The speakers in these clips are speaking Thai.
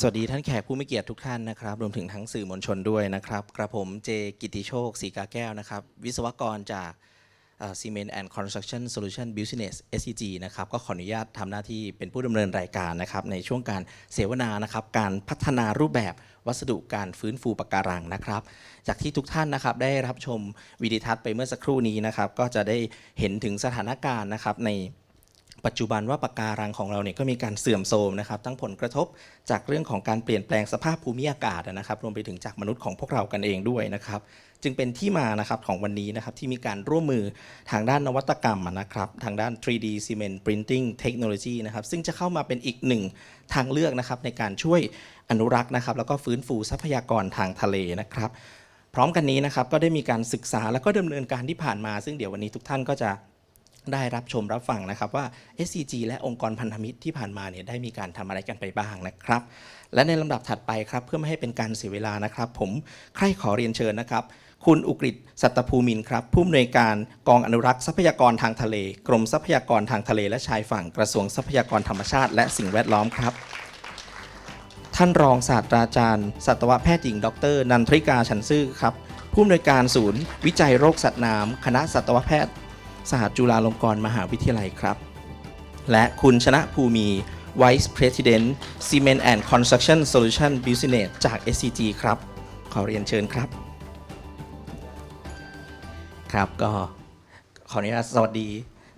สวัสดีท่านแขกผู้มีเกียรติทุกท่านนะครับ รวมถึงทั้งสื่อมวลชนด้วยนะครับ กระผมเจกิติโชคศรีกาแก้วนะครับ วิศวกรจาก Cement and Construction Solution Business SCG นะครับ ก็ขออนุญาตทำหน้าที่เป็นผู้ดำเนินรายการนะครับ ในช่วงการเสวนานะครับ การพัฒนารูปแบบวัสดุการฟื้นฟูปะการังนะครับ จากที่ทุกท่านนะครับได้รับชมวิดีทัศน์ไปเมื่อสักครู่นี้นะครับ ก็จะได้เห็นถึงสถานการณ์นะครับใน ปัจจุบันว่าปะการังของเราเนี่ยก็มีการเสื่อมโทรมนะครับทั้งผลกระทบจากเรื่องของการเปลี่ยนแปลงสภาพภูมิอากาศนะครับรวมไปถึงจากมนุษย์ของพวกเรากันเองด้วยนะครับจึงเป็นที่มานะครับของวันนี้นะครับที่มีการร่วมมือทางด้านนวัตกรรมนะครับทางด้าน 3D Cement Printing Technology นะครับซึ่งจะเข้ามาเป็นอีกหนึ่งทางเลือกนะครับในการช่วยอนุรักษ์นะครับแล้วก็ฟื้นฟูทรัพยากรทางทะเลนะครับพร้อมกันนี้นะครับก็ได้มีการศึกษาแล้วก็ดำเนินการที่ผ่านมา ซึ่งเดี๋ยววันนี้ทุกท่านก็จะ ได้รับชมรับฟังนะครับว่า SCG และองค์กรพันธมิตรที่ผ่านมาเนี่ยได้มีการทำอะไรกันไปบ้างนะครับ และในลำดับถัดไปครับเพื่อไม่ให้เป็นการเสียเวลานะครับ ผมใคร่ขอเรียนเชิญนะครับ คุณอุกฤษสัตภูมินครับผู้อำนวยการกองอนุรักษ์ทรัพยากรทางทะเล กรมทรัพยากรทางทะเลและชายฝั่งกระทรวงทรัพยากรธรรมชาติ และสิ่งแวดล้อมครับท่านรองศาสตราจารย์ สัตวแพทย์หญิง ดร นันทริกาชันซื่อครับ ผู้อำนวยการศูนย์ วิจัยโรคสัตว์น้ำคณะสัตวแพทย์ สหจุฬาลงกรณ์มหาวิทยาลัยครับ และคุณชนะภูมิ Vice President Cement and Construction Solution Business จาก SCG ครับ ขอเรียนเชิญครับ ครับก็ขออนุญาตสวัสดี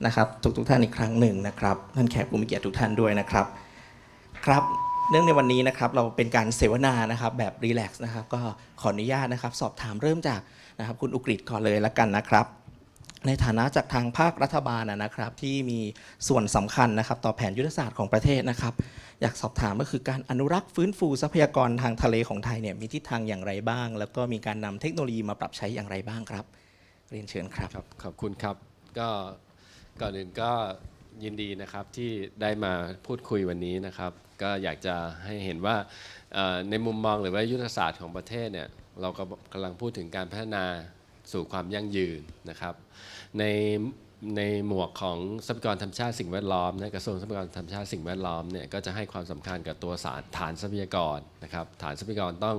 นะครับ ทุกทุกท่านอีกครั้งหนึ่งนะครับ ท่านแขกผู้มีเกียรติทุกท่านด้วยนะครับ ครับเนื่องในวันนี้นะครับเราเป็นการเสวนานะครับแบบรีแลกซ์นะครับก็ขออนุญาตนะครับ สอบถามเริ่มจากนะครับคุณอุกฤษก่อนเลยละกันนะครับ ในฐานะจากทางภาครัฐบาลนะครับ ที่มีส่วนสำคัญนะครับ ต่อแผนยุทธศาสตร์ของประเทศนะครับ อยากสอบถามก็คือการอนุรักษ์ฟื้นฟูทรัพยากรทางทะเลของไทยเนี่ยมีทิศทางอย่างไรบ้าง แล้วก็มีการนำเทคโนโลยีมาปรับใช้อย่างไรบ้างครับ เรียนเชิญครับครับ ขอบคุณครับก็ก่อนอื่นก็ยินดีนะครับที่ได้มาพูดคุยวันนี้นะครับ ก็อยากจะให้เห็นว่าในมุมมองหรือว่ายุทธศาสตร์ของประเทศเนี่ยเราก็กำลังพูดถึงการพัฒนา สู่ความยั่งยืนนะครับ ในในหมวกของทรัพยากรธรรมชาติสิ่งแวดล้อมนะกระทรวงทรัพยากรธรรมชาติสิ่งแวดล้อมเนี่ยก็จะให้ความสำคัญกับตัวสารฐานทรัพยากรนะครับฐานทรัพยากรต้อง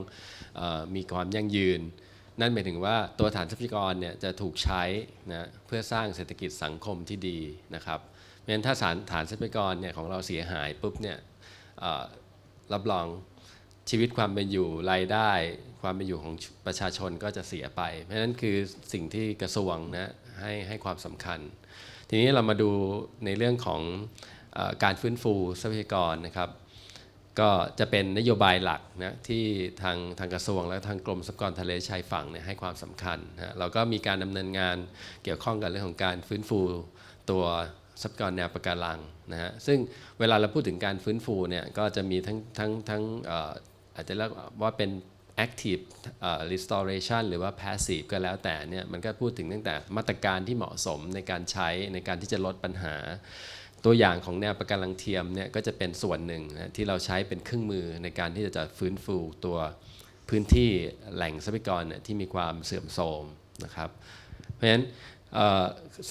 ออมีความยั่งยืน นั่นหมายถึงว่าตัวฐานทรัพยากรเนี่ยจะถูกใช้นะเพื่อสร้างเศรษฐกิจสังคมที่ดีนะครับเพราะฉะนั้นถ้าฐานฐานทรัพยากรเนี่ยของเราเสียหายปุ๊บเนี่ยรับรอง ชีวิตความเป็นอยู่รายได้ ความเป็นอยู่ของประชาชนก็จะเสียไป เพราะฉะนั้นคือสิ่งที่กระทรวงนะให้ให้ความสำคัญ ทีนี้เรามาดูในเรื่องของอการฟื้นฟูทรัพยากรนะครับ ก็จะเป็นนโยบายหลักนะที่ทางทางกระทรวงและทางกรมทรัพยากรทะเลชายฝั่งเนี่ยให้ความสำคัญนะเราก็มีการดำเนินงานเกี่ยวข้องกับเรื่องของการฟื้นฟูตัวทรัพยากรแนวปะการังนะฮะซึ่งเวลาเราพูดถึงการฟื้นฟูเนี่ยก็จะมีทั้งทั้งทั้ง อาจจะเรียกว่าเป็น active เอ่อ restoration หรือว่า passive ก็แล้วแต่เนี่ยมันก็พูดถึงตั้งแต่มาตรการที่เหมาะสมในการใช้ในการที่จะลดปัญหา ตัวอย่างของแนวปะการังเทียมเนี่ยก็จะเป็นส่วนหนึ่งนะที่เราใช้เป็นเครื่องมือในการที่จะฟื้นฟูตัวพื้นที่แหล่งทรัพยากรเนี่ยที่มีความเสื่อมโทรมนะครับ เพราะฉะนั้น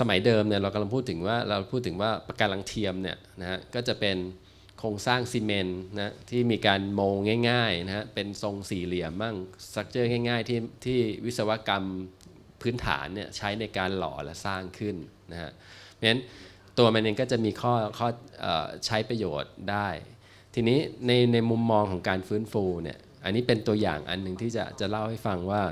สมัยเดิมเนี่ยเรากำลังพูดถึงว่าเราพูดถึงว่าปะการังเทียมเนี่ยนะฮะก็จะเป็น โครงสร้างซีเมนต์นะที่มีการโมงง่ายๆนะฮะเป็นทรงสี่เหลี่ยมมั่งสตรัคเจอร์ง่ายๆที่ที่วิศวกรรมพื้นฐานเนี่ยใช้ในการหล่อและสร้างขึ้นนะฮะเพราะฉะนั้นตัวมันเองก็จะมีข้อข้ออใช้ประโยชน์ได้ ทีนี้ในในมุมมองของการฟื้นฟูเนี่ยอันนี้เป็นตัวอย่างอันหนึ่งที่จะจะเล่าให้ฟังว่า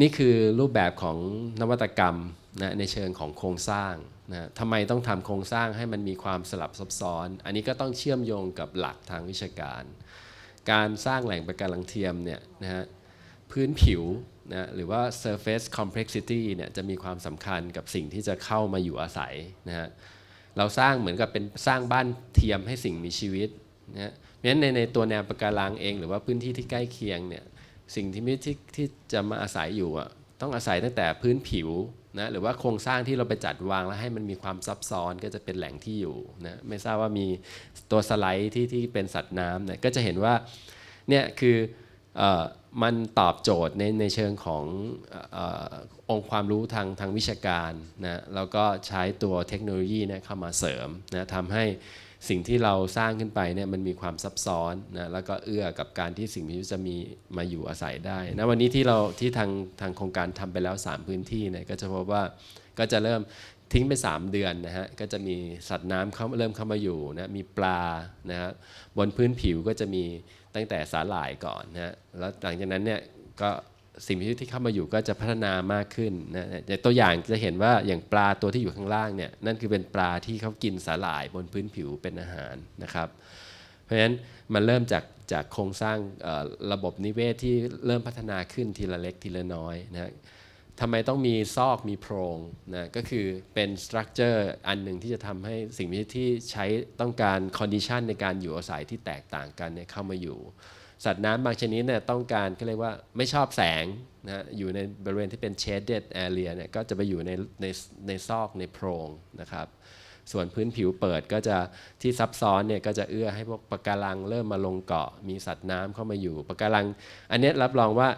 นี่คือรูปแบบของนวัตกรรม นะในเชิงของโครงสร้างนะทำไมต้องทำโครงสร้างให้มันมีความสลับซับซ้อน อันนี้ก็ต้องเชื่อมโยงกับหลักทางวิชาการ การสร้างแหล่งปะการังเทียมเนี่ยนะฮะพื้นผิวนะหรือว่า surface complexity เนี่ยจะมีความสำคัญกับสิ่งที่จะเข้ามาอยู่อาศัยนะฮะเราสร้างเหมือนกับเป็นสร้างบ้านเทียมให้สิ่งมีชีวิตนะฮะเพราะฉะนั้นในในตัวแนวปะการังเอง หรือว่าพื้นที่ที่ใกล้เคียงเนี่ยสิ่งที่มิที่ที่จะมาอาศัยอยู่อะต้องอาศัยตั้งแต่พื้นผิว นะหรือว่าโครงสร้างที่เราไปจัดวางแล้วให้มันมีความซับซ้อนก็จะเป็นแหล่งที่อยู่นะไม่ทราบว่ามีตัวสไลด์ที่ที่เป็นสัตว์น้ำเนี่ยก็จะเห็นว่าเนี่ยคืออมันตอบโจทย์ในในเชิงของออองค์ความรู้ทางทางวิชาการนะแล้วก็ใช้ตัวเทคโนโลยีเนี่ยเข้ามาเสริมนะทำให้ สิ่งที่เราสร้างขึ้นไปเนี่ยมันมีความซับซ้อนนะแล้วก็เอื้อกับการที่สิ่งมีชีวิตจะมีมาอยู่อาศัยได้นะวันนี้ที่เราที่ทางทางโครงการทำไปแล้ว 3 พื้นที่เนี่ยก็จะพบว่าก็จะเริ่มทิ้งไป 3 เดือนนะฮะก็จะมีสัตว์น้ำเข้าเริ่มเข้ามาอยู่นะมีปลานะฮะบนพื้นผิวก็จะมีตั้งแต่สาหร่ายก่อนนะฮะแล้วหลังจากนั้นเนี่ยก็ สิ่งมีชีวิตที่เข้ามาอยู่ก็จะพัฒนามากขึ้นนะอย่างตัวอย่างจะเห็นว่าอย่างปลาตัวที่อยู่ข้างล่างเนี่ยนั่นคือเป็นปลาที่เขากินสาหร่ายบนพื้นผิวเป็นอาหารนะครับ เพราะฉะนั้นมันเริ่มจากจากโครงสร้างระบบนิเวศที่เริ่มพัฒนาขึ้นทีละเล็กทีละน้อยนะทำไมต้องมีซอกมีโพรงนะก็คือเป็นสตรัคเจอร์อันหนึ่งที่จะทำให้สิ่งมีชีวิตที่ใช้ต้องการคอนดิชันในการอยู่อาศัยที่แตกต่างกันเนี่ยเข้ามาอยู่ สัตว์น้ำบางชนิดเนี่ยต้องการก็เรียกว่าไม่ชอบแสงนะฮะอยู่ในบริเวณที่เป็น shaded area เนี่ยก็จะไปอยู่ในในในซอกในโพรงนะครับส่วนพื้นผิวเปิดก็จะที่ซับซ้อนเนี่ยก็จะเอื้อให้พวกปะการังเริ่มมาลงเกาะ มีสัตว์น้ำเข้ามาอยู่ปะการัง อันนี้รับรองว่า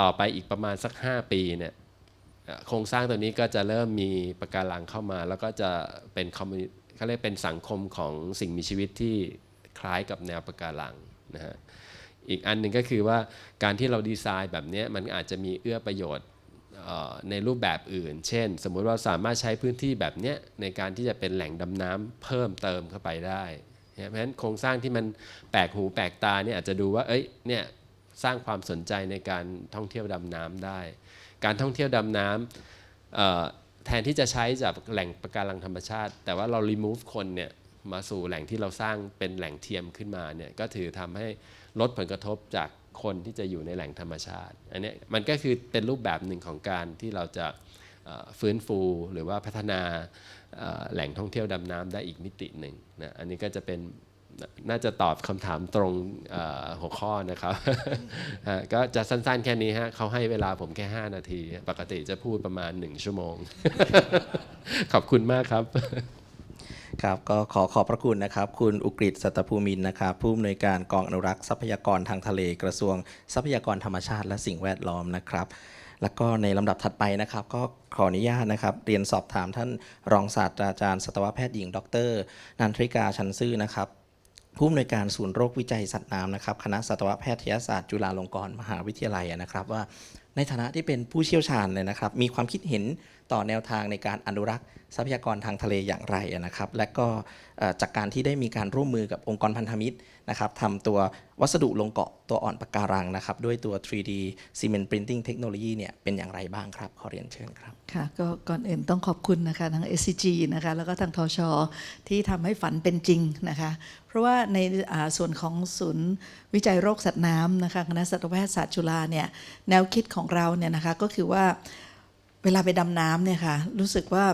ต่อไปอีกประมาณสัก 5 ปีเนี่ยโครงสร้างตัวนี้ก็จะเริ่มมีปะการังเข้ามา แล้วก็จะเป็นคอมมิเขาเรียกเป็นสังคมของสิ่งมีชีวิตที่คล้ายกับแนวปะการังนะฮะ อีกอันหนึ่งก็คือว่าการที่เราดีไซน์แบบนี้มันอาจจะมีเอื้อประโยชน์ในรูปแบบอื่น เช่น สมมุติว่าสามารถใช้พื้นที่แบบนี้ในการที่จะเป็นแหล่งดำน้ำเพิ่มเติมเข้าไปได้เพราะฉะนั้นโครงสร้างที่มันแปลกหูแปลกตาเนี่ยอาจจะดูว่าเอ้ยเนี่ยสร้างความสนใจในการท่องเที่ยวดำน้ำได้ การท่องเที่ยวดำน้ำแทนที่จะใช้จากแหล่งประการังธรรมชาติ แต่ว่าเรา remove คนเนี่ยมาสู่แหล่งที่เราสร้างเป็นแหล่งเทียมขึ้นมาเนี่ยก็ถือทำให้ ลดผลกระทบจากคนที่จะอยู่ในแหล่งธรรมชาติ อันเนี้ยมันก็คือเป็นรูปแบบหนึ่งของการที่เราจะเอ่อฟื้นฟูหรือว่าพัฒนาเอ่อแหล่งท่องเที่ยวดำน้ำได้อีกมิติหนึ่งนะ อันนี้ก็จะเป็นน่าจะตอบคำถามตรงเอ่อหัวข้อนะครับฮะก็จะสั้นๆแค่นี้ฮะเขาให้เวลาผมแค่ 5 นาที ปกติจะพูดประมาณ 1 ชั่วโมง ขอบคุณมากครับ ครับก็ขอขอบพระคุณนะครับ คุณอุกฤษสัตภูมินนะครับผู้อำนวยการกองอนุรักษ์ทรัพยากรทางทะเลกระทรวง ทรัพยากรธรรมชาติและสิ่งแวดล้อมนะครับ แล้วก็ในลำดับถัดไปนะครับ ก็ขออนุญาตนะครับ เรียนสอบถามท่านรองศาสตราจารย์สัตวแพทย์หญิง ดรนันทริกาชันซื่อนะครับผู้อำนวยการศูนย์โรควิจัยสัตว์น้ำนะครับ คณะสัตวแพทยศาสตร์จุฬาลงกรณ์มหาวิทยาลัยนะครับว่า ในฐานะที่เป็นผู้เชี่ยวชาญเลยนะครับ มีความคิดเห็นต่อแนวทางในการอนุรักษ์ทรัพยากรทางทะเลอย่างไรนะครับ และก็จากการที่ได้มีการร่วมมือกับองค์กรพันธมิตรนะครับทำตัววัสดุลงเกาะตัวอ่อนปะการังนะครับ ด้วยตัว 3D Cement Printing Technology เนี่ยเป็นอย่างไรบ้างครับ ขอเรียนเชิญครับ ค่ะก็ก่อนอื่นต้องขอบคุณนะคะทั้ง SCG นะคะแล้วก็ทางทช ที่ทำให้ฝันเป็นจริงนะคะ เพราะว่าในาส่วนของศูนย์วิจัยโรคสัตว์น้ำนะคะคณะสัตวแพทยศาสตร์จุฬาเนี่ยแนวคิดของเราเนี่ยนะคะก็คือว่าเวลาไปดำน้ำเนี่ยค่ะรู้สึกว่า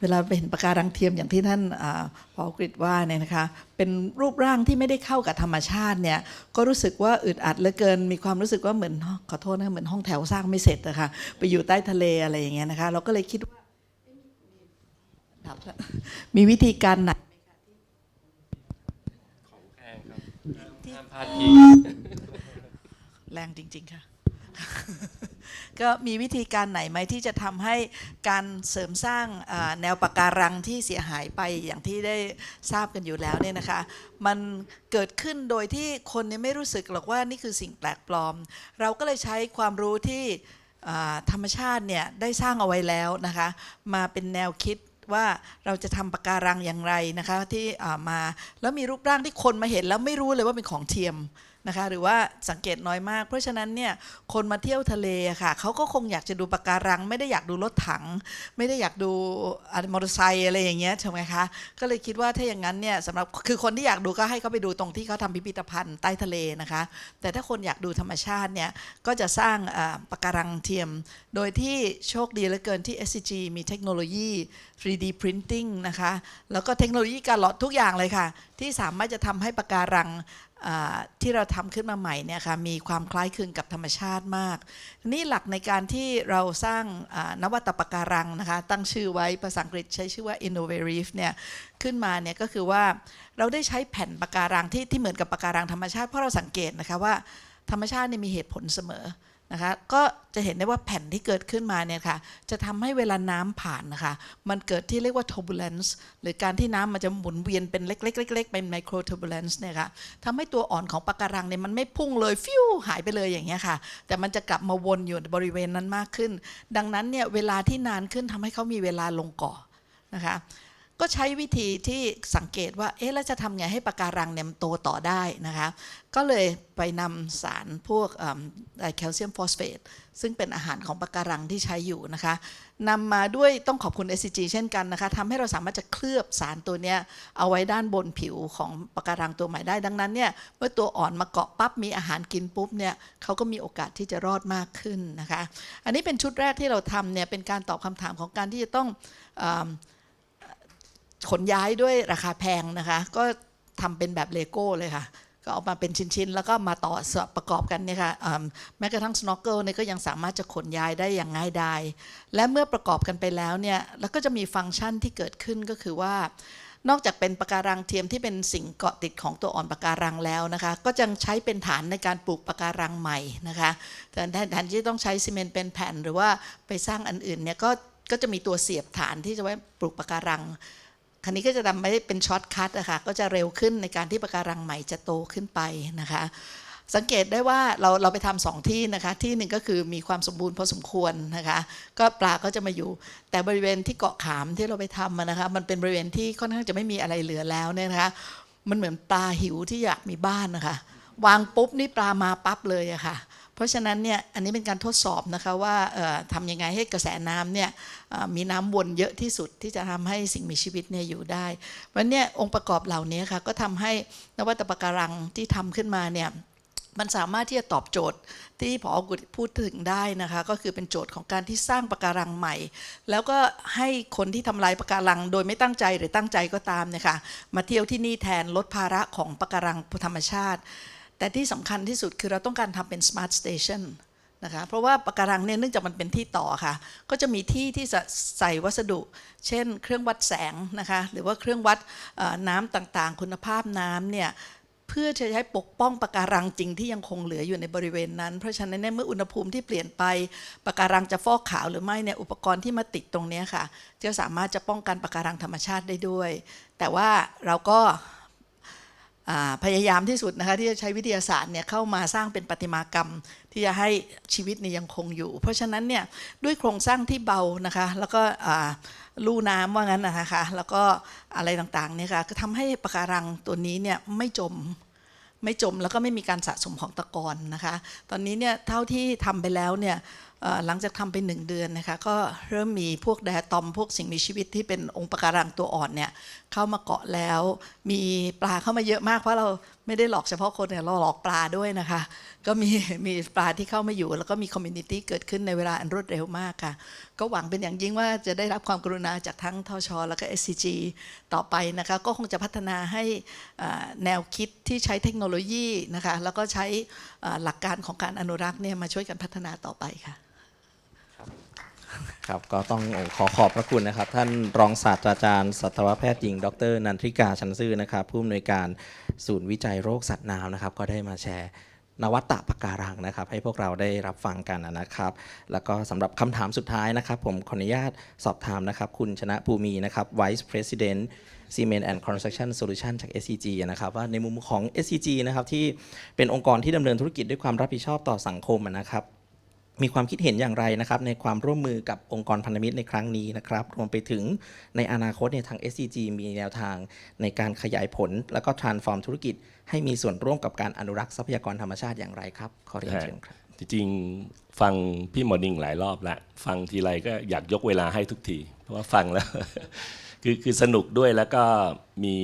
เวลาไปเห็นปะการังเทียมอย่างที่ท่านอาพอกฤษว่าเนี่ยนะคะเป็นรูปร่างที่ไม่ได้เข้ากับธรรมชาติเนี่ยก็รู้สึกว่าอึดอัดเหลือเกิน มีความรู้สึกว่าเหมือนขอโทษนะเหมือนห้องแถวสร้างไม่เสร็จนะคะไปอยู่ใต้ทะเลอะไรอย่างเงี้ยนะคะเราก็เลยคิดว่าดับแล้วมีวิธีการไหนห้ามพลาดพิงแรงจริง ๆ ค่ะ ก็มีวิธีการไหนไหมที่จะทำให้การเสริมสร้างแนวปะการังที่เสียหายไปอย่างที่ได้ทราบกันอยู่แล้วเนี่ยนะคะ มันเกิดขึ้นโดยที่คนเนี่ยไม่รู้สึกหรอกว่านี่คือสิ่งแปลกปลอม เราก็เลยใช้ความรู้ที่ธรรมชาติเนี่ยได้สร้างเอาไว้แล้วนะคะ มาเป็นแนวคิดว่าเราจะทำปะการังอย่างไรนะคะที่มาแล้วมีรูปร่างที่คนมาเห็นแล้วไม่รู้เลยว่าเป็นของเทียม นะคะหรือว่าสังเกตน้อยมาก เพราะฉะนั้นเนี่ยคนมาเที่ยวทะเลค่ะเขาก็คงอยากจะดูปะการัง ไม่ได้อยากดูรถถัง ไม่ได้อยากดูมอเตอร์ไซค์อะไรอย่างเงี้ยใช่ไหมคะก็เลยคิดว่าถ้าอย่างนั้นเนี่ยสำหรับคือคนที่อยากดูก็ให้เขาไปดูตรงที่เขาทำพิพิธภัณฑ์ใต้ทะเลนะคะ แต่ถ้าคนอยากดูธรรมชาติเนี่ยก็จะสร้างปะการังเทียม โดยที่โชคดีเหลือเกินที่ SCG มีเทคโนโลยี 3D Printing นะคะแล้วก็เทคโนโลยีการหลอดทุกอย่างเลยค่ะ ที่สามารถจะทำให้ปะการัง ที่เราทำขึ้นมาใหม่เนี่ยค่ะมีความคล้ายคลึงกับธรรมชาติมาก นี่หลักในการที่เราสร้างนวัตปะการังนะคะตั้งชื่อไว้ภาษาอังกฤษใช้ชื่อว่า Innovative เนี่ยขึ้นมาเนี่ยก็คือว่าเราได้ใช้แผ่นปะการังที่ที่เหมือนกับปะการังธรรมชาติเพราะเราสังเกตนะคะว่าธรรมชาติเนี่ยมีเหตุผลเสมอ นะคะก็จะเห็นได้ว่าแผ่นที่เกิดขึ้นมาเนี่ยค่ะจะทำให้เวลาน้ำผ่านนะคะมันเกิดที่เรียกว่า turbulence หรือการที่น้ำมันจะหมุนเวียนเป็นเล็กๆๆๆเป็น micro turbulence เนี่ยค่ะทำให้ตัวอ่อนของปะการังเนี่ยมันไม่พุ่งเลยฟิวหายไปเลยอย่างเงี้ยค่ะ แต่มันจะกลับมาวนอยู่บริเวณนั้นมากขึ้น ดังนั้นเนี่ยเวลาที่นานขึ้นทำให้เขามีเวลาลงเกาะนะคะ ก็ใช้วิธีที่สังเกตว่า เอ๊ะ แล้วจะทำไงให้ปะการังเนี่ยมันโตต่อได้นะคะ ก็เลยไปนำสารพวกแคลเซียมฟอสเฟตซึ่งเป็นอาหารของปะการังที่ใช้อยู่นะคะนำมาด้วยต้องขอบคุณ SCG เช่นกันนะคะทำให้เราสามารถจะเคลือบสารตัวเนี้ยเอาไว้ด้านบนผิวของปะการังตัวใหม่ได้ ดังนั้นเนี่ยเมื่อตัวอ่อนมาเกาะปั๊บมีอาหารกินปุ๊บเนี่ยเขาก็มีโอกาสที่จะรอดมากขึ้นนะคะ อันนี้เป็นชุดแรกที่เราทำเนี่ยเป็นการตอบคำถามของการที่จะต้องอ ขนย้ายด้วยราคาแพงนะคะ ก็ทำเป็นแบบเลโก้เลยค่ะ ก็เอามาเป็นชิ้นๆ แล้วก็มาต่อประกอบกันเนี่ยค่ะแม้กระทั่ง snorkel เนี่ยก็ยังสามารถจะขนย้ายได้อย่างง่ายดายและเมื่อประกอบกันไปแล้วเนี่ยแล้วก็จะมีฟังก์ชันที่เกิดขึ้นก็คือว่านอกจากเป็นปะการังเทียมที่เป็นสิ่งเกาะติดของตัวอ่อนปะการังแล้วนะคะ ก็ยังใช้เป็นฐานในการปลูกปะการังใหม่นะคะแทนแทนที่ต้องใช้ซีเมนต์เป็นแผ่นหรือว่าไปสร้างอันอื่นเนี่ยก็ก็จะมีตัวเสียบฐานที่จะไว้ปลูกปะการัง คันนี้ก็จะทำให้เป็นช็อตคัทอะคะก็จะเร็วขึ้นในการที่ปะการังใหม่จะโตขึ้นไปนะคะสังเกตได้ว่าเราเราไปทำสองที่นะคะที่หนึ่งก็คือมีความสมบูรณ์พอสมควรนะคะ ก็ปลาก็จะมาอยู่ แต่บริเวณที่เกาะขามที่เราไปทำนะคะ มันเป็นบริเวณที่ค่อนข้างจะไม่มีอะไรเหลือแล้วเนี่ยนะคะ มันเหมือนปลาหิวที่อยากมีบ้านนะคะ วางปุ๊บนี่ปลามาปั๊บเลยอะค่ะ ราะฉะนั้นเนี่ยอันนี้เป็นการทดสอบนะคะว่าทำยังไงให้กระแสน้ำเนี่ยมีน้ำวนเยอะที่สุดที่จะทำให้สิ่งมีชีวิตเนี่ยอยู่ได้วันเนี้ยองค์ประกอบเหล่านี้ค่ะก็ทำให้นวัตปะการังที่ทำขึ้นมาเนี่ยมันสามารถที่จะตอบโจทย์ที่พอกุฎพูดถึงได้นะคะ ก็คือเป็นโจทย์ของการที่สร้างปะการังใหม่ แล้วก็ให้คนที่ทำลายปะการัง โดยไม่ตั้งใจหรือตั้งใจก็ตามเนี่ยค่ะมาเที่ยวที่นี่แทนลดภาระของปะการังธรรมชาติ แต่ที่สำคัญที่สุดคือเราต้องการทำเป็น smart station นะคะเพราะว่าปะการังเนี่ยเนื่องจากมันเป็นที่ต่อค่ะ ก็จะมีที่ที่จะใส่วัสดุ เช่น เครื่องวัดแสงนะคะหรือว่าเครื่องวัดน้ำต่างๆ คุณภาพน้ำเนี่ยเพื่อจะใช้ปกป้องปะการังจริงที่ยังคงเหลืออยู่ในบริเวณนั้น เพราะฉะนั้นเมื่ออุณหภูมิที่เปลี่ยนไปปะการังจะฟอกขาวหรือไม่เนี่ยอุปกรณ์ที่มาติดตรงนี้ค่ะจะสามารถจะป้องกันปะการังธรรมชาติได้ด้วย แต่ว่าเราก็ พยายามที่สุดนะคะที่จะใช้วิทยาศาสตร์เนี่ยเข้ามาสร้างเป็นประติมากรรม ที่จะให้ชีวิตเนี่ยยังคงอยู่ เพราะฉะนั้นเนี่ยด้วยโครงสร้างที่เบานะคะแล้วก็ลู่น้ำว่างั้นนะคะแล้วก็อะไรต่างๆเนี่ยค่ะก็ทำให้ปะการังตัวนี้เนี่ยไม่จมไม่จมแล้วก็ไม่มีการสะสมของตะกอนนะคะ ตอนนี้เนี่ยเท่าที่ทำไปแล้วเนี่ย หลังจากทำไปหนึ่งเดือนนะคะก็เริ่มมีพวกไดตอม พวกสิ่งมีชีวิตที่เป็นองค์ประการังตัวอ่อนเนี่ยเข้ามาเกาะแล้ว มีปลาเข้ามาเยอะมากเพราะเราไม่ได้หลอกเฉพาะคนเนี่ยเราหลอกปลาด้วยนะคะ ก็มีมีปลาที่เข้ามาอยู่ แล้วก็มีคอมมูนิตี้เกิดขึ้นในเวลาอันรวดเร็วมากค่ะ ก็หวังเป็นอย่างยิ่งว่าจะได้รับความกรุณาจากทั้งทช แล้วก็ SCG ต่อไปนะคะ ก็คงจะพัฒนาให้แนวคิดที่ใช้เทคโนโลยีนะคะแล้วก็ใช้หลักการของการอนุรักษ์เนี่ยมาช่วยกันพัฒนาต่อไปค่ะ ครับก็ต้องขอขอบพระคุณนะครับ ท่านรองศาสตราจารย์สัตวแพทย์หญิง ดร นันทริกาชันซื่อนะครับ ผู้อำนวยการศูนย์วิจัยโรคสัตว์น้ำนะครับ ก็ได้มาแชร์นวัตปะการังนะครับ ให้พวกเราได้รับฟังกันนะครับ แล้วก็สำหรับคำถามสุดท้ายนะครับ ผมขออนุญาตสอบถามนะครับ คุณชนะภูมินะครับ Vice President Cement and Construction Solution จาก SCG นะครับว่าในมุมของ SCG นะครับที่เป็นองค์กรที่ดำเนินธุรกิจด้วยความรับผิดชอบต่อสังคมนะครับ มีความคิดเห็นอย่างไรนะครับในความร่วมมือกับองค์กรพันธมิตรในครั้งนี้นะครับ รวมไปถึงในอนาคตเนี่ยทาง SCG มีแนวทางในการขยายผล แล้วก็ transform ธุรกิจ ให้มีส่วนร่วมกับการอนุรักษ์ทรัพยากรธรรมชาติอย่างไรครับ ขอเรียนเชิญครับ จริงๆฟังพี่หมอนิ่งหลายรอบแล้วฟังทีไรก็อยากยกเวลาให้ทุกที เพราะว่าฟังแล้ว คือคือสนุกด้วยแล้วก็มี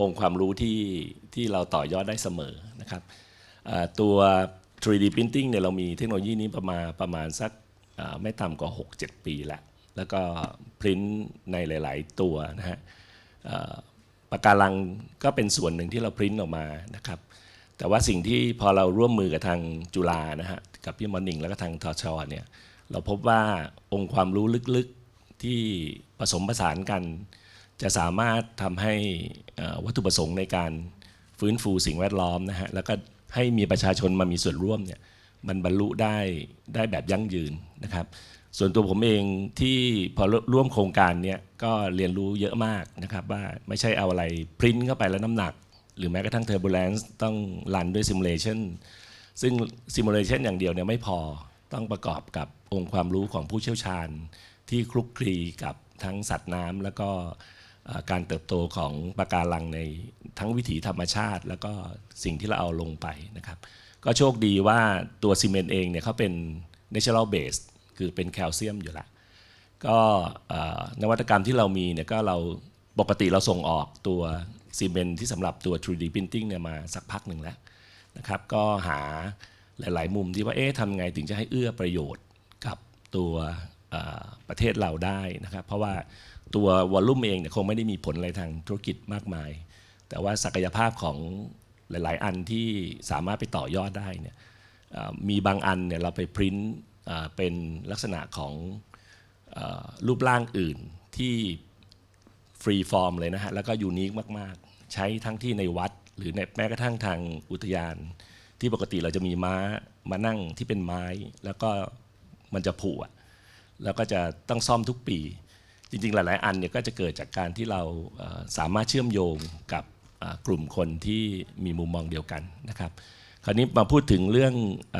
องค์ความรู้ที่ที่เราต่อยอดได้เสมอนะครับตัว 3D Printing เนี่ยเรามีเทคโนโลยีนี้ประมาณประมาณสักไม่ต่ำกว่า 6-7 ปีล้วแล้วก็พริ้นในหลาย ๆ ตัวนะฮะปากการังก็เป็นส่วนหนึ่งที่เราพริ้นออกมานะครับแต่ว่าสิ่งที่พอเราร่วมมือกับทางจุฬานะฮะกับพี่มอนิงแล้วก็ทางทชเนี่ยเราพบว่าองค์ความรู้ลึกๆที่ผสมผสานกัน จะสามารถทำให้วัตถุประสงค์ในการฟื้นฟูสิ่งแวดล้อมนะฮะแล้วก็ ให้มีประชาชนมามีส่วนร่วมเนี่ยมันบรรลุได้ได้แบบยั่งยืนนะครับ ส่วนตัวผมเองที่พอร่วมโครงการเนี้ยก็เรียนรู้เยอะมากนะครับ ว่าไม่ใช่เอาอะไรพริ้นเข้าไปแล้วน้ำหนัก หรือแม้กระทั่งเทอร์ l ู n c e ต้องรันด้วยซิมูเลชันซึ่งซิมูเลชันอย่างเดียวเนี่ยไม่พอต้องประกอบกับองค์ความรู้ของผู้เชี่ยวชาญ ที่คลุกคลีกับทั้งสัตว์น้ำแล้วก็ การเติบโตของปะการังในทั้งวิถีธรรมชาติ แล้วก็สิ่งที่เราเอาลงไปนะครับก็โชคดีว่าตัวซีเมนต์เองเนี่ยเขาเป็น natural base คือเป็นแคลเซียมอยู่ละก็นวัตกรรมที่เรามีเนี่ยก็เราปกติเราส่งออกตัวซีเมนต์ที่สำหรับตัว 3D printing เนี่ยมาสักพักหนึ่งแล้วนะครับก็หาหลาย ๆ มุมที่ว่าเอ๊ะทำไงถึงจะให้เอื้อประโยชน์กับตัวประเทศเราได้นะครับ เพราะว่า ตัววอลลุ่มเองเนี่ยคงไม่ได้มีผลอะไรทางธุรกิจมากมาย แต่ว่าศักยภาพของหลาย ๆ อันที่สามารถไปต่อยอดได้เนี่ยมีบางอันเนี่ยเราไปพริ้นเป็นลักษณะของรูปร่างอื่นที่ฟรีฟอร์มเลยนะฮะ แล้วก็ยูนิคมาก ๆ ใช้ทั้งที่ในวัด หรือแม้กระทั่งทางอุทยาน ที่ปกติเราจะมีม้ามานั่งที่เป็นไม้ แล้วก็มันจะผุอะแล้วก็จะต้องซ่อมทุกปี จริงๆ หลาย ๆ อันเนี่ยก็จะเกิดจากการที่เราสามารถเชื่อมโยงกับกลุ่มคนที่มีมุมมองเดียวกันนะครับ คราวนี้มาพูดถึงเรื่องอ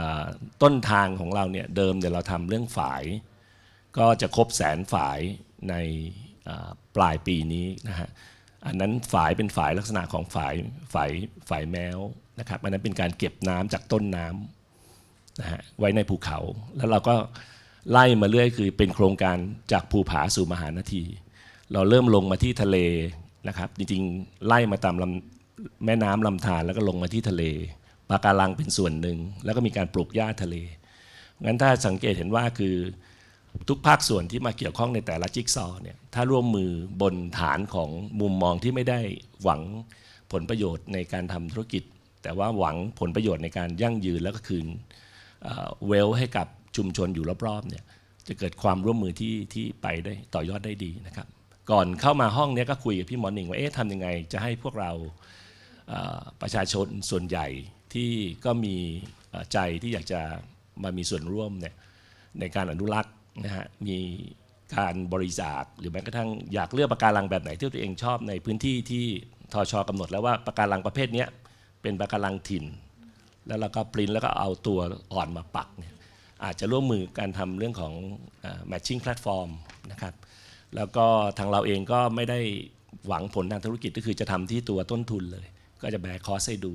ต้นทางของเราเนี่ยเดิมเนี่ยวเราทำเรื่องฝาย ก็จะครบแสนฝายในปลายปีนี้นะฮะอันนั้นฝายเป็นฝายลักษณะของฝายฝายฝายแมวนะครับอันนั้นเป็นการเก็บน้ำจากต้นน้ำนะฮะไว้ในภูเขาแล้วเราก็ ไล่มาเรื่อยคือเป็นโครงการจากภูผาสู่มหานาที เราเริ่มลงมาที่ทะเลนะครับ จริงๆ ไล่มาตามลำแม่น้ำลำธารแล้วก็ลงมาที่ทะเลปะการังเป็นส่วนหนึ่ง แล้วก็มีการปลูกหญ้าทะเลงั้นถ้าสังเกตเห็นว่าคือทุกภาคส่วนที่มาเกี่ยวข้องในแต่ละจิ๊กซอว์เนี่ยถ้าร่วมมือบนฐานของมุมมองที่ไม่ได้หวังผลประโยชน์ในการทำธุรกิจ แต่ว่าหวังผลประโยชน์ในการยั่งยืนแล้วก็คืนเวลให้กับ ชุมชนอยู่รอบๆเนี่ยจะเกิดความร่วมมือที่ที่ไปได้ต่อยอดได้ดีนะครับ ก่อนเข้ามาห้องเนี้ยก็คุยกับพี่หมอหนิงว่าเอ๊ะทำยังไงจะให้พวกเราประชาชนส่วนใหญ่ที่ก็มีใจที่อยากจะมามีส่วนร่วมเนี่ยในการอนุรักษ์นะฮะมีการบริจาคหรือแม้กระทั่งอยากเลือกปะการังแบบไหนที่ตัวเองชอบในพื้นที่ที่ทชกำหนดแล้วว่าปะการังประเภทนี้เป็นปะการังถิ่น แล้วเราก็ปริ้นแล้วก็เอาตัวอ่อนมาปักเนี่ย อาจจะร่วมมือการทำเรื่องของ matching platform นะครับแล้วก็ทางเราเองก็ไม่ได้หวังผลทางธุรกิจก็คือจะทำที่ตัวต้นทุนเลย ก็จะแบกคอสให้ดู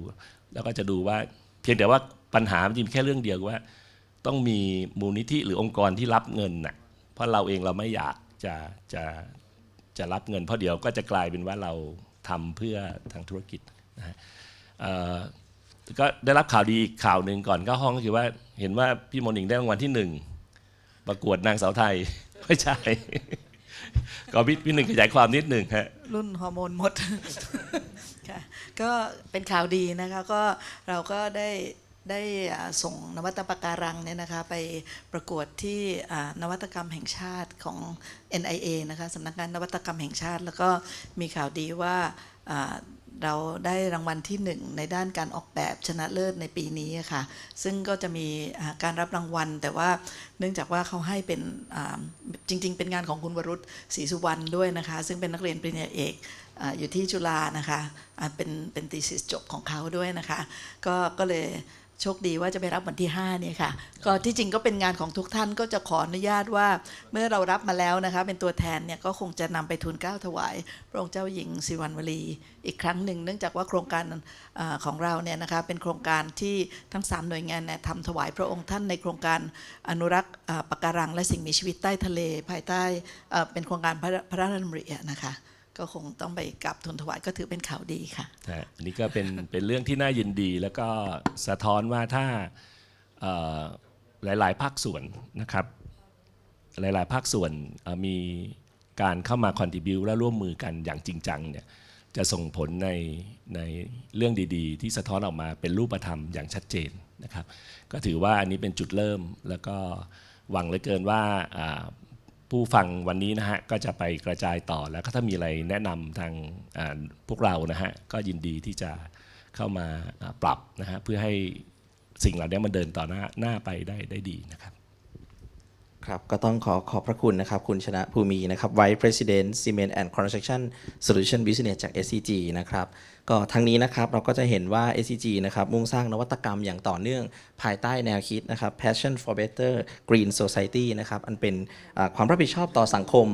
แล้วก็จะดูว่าเพียงแต่ว่าปัญหาจะมีแค่เรื่องเดียวว่า ต้องมีมูลนิธิหรือองค์กรที่รับเงินน่ะเพราะเราเองเราไม่อยากจะจะจะรับเงิน เพราะเดี๋ยวก็จะกลายเป็นว่าเราทำเพื่อทางธุรกิจนะฮะก็ได้รับข่าวดีข่าวหนึ่งก่อนเข้าห้องก็คือว่า เห็นว่าพี่มนิงได้รางวัลที่หนึ่งประกวดนางสาวไทย ไม่ใช่ ก็พี่พี่หนึ่งขยายความนิดหนึ่งฮะ รุ่นฮอร์โมนหมดค่ะก็เป็นข่าวดีนะคะก็เราก็ได้ได้ส่งนวัตปการังเนี่ยนะคะไปประกวดที่นวัตกรรมแห่งชาติของ NIA นะคะสำนักงานนวัตกรรมแห่งชาติ แล้วก็มีข่าวดีว่า เราได้รางวัลที่หนึ่งในด้านการออกแบบชนะเลิศในปีนี้ค่ะ ซึ่งก็จะมีการรับรางวัล แต่ว่าเนื่องจากว่าเขาให้เป็นจริง ๆ เป็นงานของคุณวรุษศรีสุวรรณด้วยนะคะ ซึ่งเป็นนักเรียนปริญญาเอกอยู่ที่จุฬานะคะเป็นเป็นตีสิสจบของเขาด้วยนะคะ ก็ก็เลย โชคดีว่าจะไปรับวันที่5เนี่ยค่ะก็ที่จริงก็เป็นงานของทุกท่านก็จะขออนุญาตว่า เมื่อเรารับมาแล้วนะคะ เป็นตัวแทนเนี่ยก็คงจะนำไปทูลเกล้าถวายพระองค์เจ้าหญิงสิริวัณวรีอีกครั้งหนึ่งเนื่องจากว่าโครงการอของเราเนี่ยนะคะเป็นโครงการที่ทั้ง 3 หน่วยงานเนี่ยทำถวายพระองค์ท่านในโครงการอนุรักษ์ปะการังและสิ่งมีชีวิตใต้ทะเล ภายใต้เป็นโครงการพระพระราชดำรินะคะ ก็คงต้องไปกลับทูลถวายก็ถือเป็นข่าวดีค่ะอันนี้ก็เป็นเป็นเรื่องที่น่ายินดีแล้วก็สะท้อนว่าถ้าเอ่อหลาย ๆ ภาคส่วนนะครับ หลาย ๆ ภาคส่วนมีการเข้ามาคอนทิบิวและร่วมมือกันอย่างจริงจังเนี่ยจะส่งผลในในเรื่องดีๆ ที่สะท้อนออกมาเป็นรูปธรรมอย่างชัดเจนนะครับ ก็ถือว่าอันนี้เป็นจุดเริ่มแล้วก็หวังเหลือเกินว่า ผู้ฟังวันนี้นะฮะก็จะไปกระจายต่อแล้วก็ถ้ามีอะไรแนะนำทางพวกเรานะฮะก็ยินดีที่จะเข้ามาปรับนะฮะเพื่อให้สิ่งเหล่านี้มันเดินต่อหน้าหน้าไปได้ได้ดีนะครับครับก็ต้องขอขอบพระคุณนะครับ คุณชนะภูมินะครับ Vice President Cement and Construction Solution Business จาก SCG นะครับก็ทั้งนี้นะครับเราก็จะเห็นว่า SCG นะครับมุ่งสร้างนวัตกรรมอย่างต่อเนื่อง ภายใต้แนวคิดนะครับ Passion for Better Green Society นะครับอันเป็นความรับผิดชอบต่อสังคม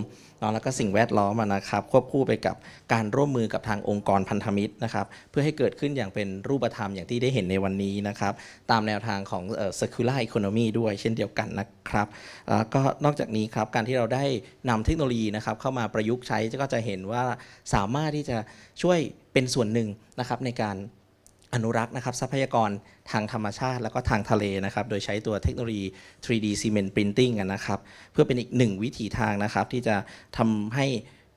แล้วก็สิ่งแวดล้อมนะครับควบคู่ไปกับการร่วมมือกับทางองค์กรพันธมิตรนะครับเพื่อให้เกิดขึ้นอย่างเป็นรูปธรรมอย่างที่ได้เห็นในวันนี้นะครับตามแนวทางของ circular economy ด้วยเช่นเดียวกันนะครับแล้วก็นอกจากนี้ครับการที่เราได้นำเทคโนโลยีนะครับเข้ามาประยุกต์ใช้ก็จะเห็นว่าสามารถที่จะช่วย เป็นส่วนหนึ่งนะครับในการอนุรักษ์นะครับทรัพยากรทางธรรมชาติ แล้วก็ทางทะเลนะครับ โดยใช้ตัวเทคโนโลยี 3D Cement Printing นะครับ เพื่อเป็นอีกหนึ่งวิถีทางนะครับ ที่จะทำให้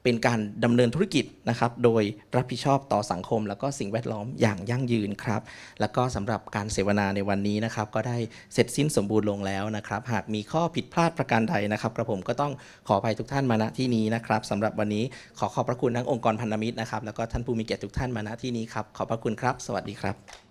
เป็นการดำเนินธุรกิจนะครับ โดยรับผิดชอบต่อสังคม แล้วก็สิ่งแวดล้อมอย่างยั่งยืนครับ แล้วก็สำหรับการเสวนาในวันนี้นะครับ ก็ได้เสร็จสิ้นสมบูรณ์ลงแล้วนะครับ หากมีข้อผิดพลาดประการใดนะครับกระผมก็ต้องขออภัยทุกท่านมาณที่นี้นะครับสำหรับวันนี้ขอขอบพระคุณทั้งองค์กรพันธมิตรนะครับ แล้วก็ท่านผู้มีเกียรติทุกท่านมาณที่นี้ครับขอบพระคุณครับ สวัสดีครับ